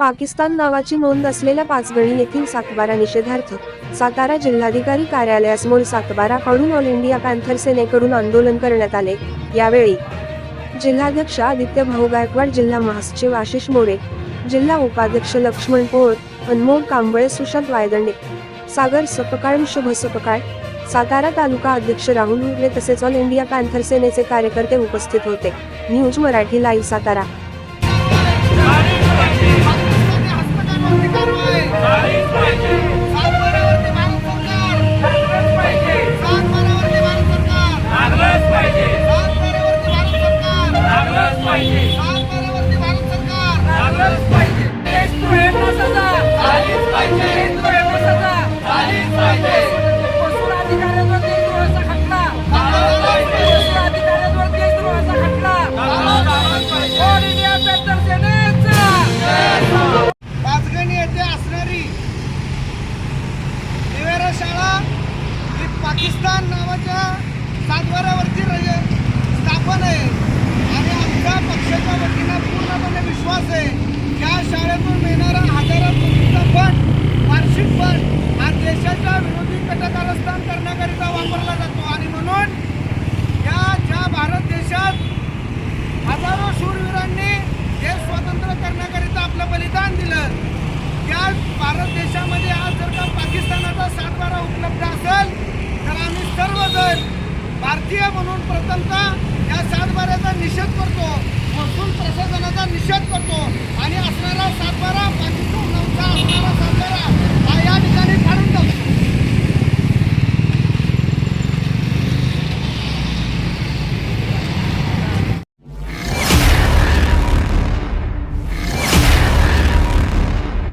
पाकिस्तान नावाची नोंद असलेल्या पाचगणी येथील सातबारा निषेधार्थ सातारा जिल्हाधिकारी कार्यालयासमोर सातबाराकडून ऑल इंडिया पॅन्थर सेनेकडून आंदोलन करण्यात आले. यावेळी जिल्हाध्यक्ष आदित्य भाऊ गायकवाड जिल्हा महासचिव आशिष मोरे जिल्हा उपाध्यक्ष लक्ष्मण पोळ अनमोल कांबळे सुशांत वायदंडे सागर सपकाळ शुभ सपकाळ सातारा तालुका अध्यक्ष राहुल उर्वे तसेच ऑल इंडिया पॅन्थर सेनेचे कार्यकर्ते उपस्थित होते. News Marathi live Satara. शाळा ही पाकिस्तान नावाच्या सातबाऱ्यावरची रजे. भारतीय म्हणून प्रथमतः या सातबाऱ्याचा निषेध करतो.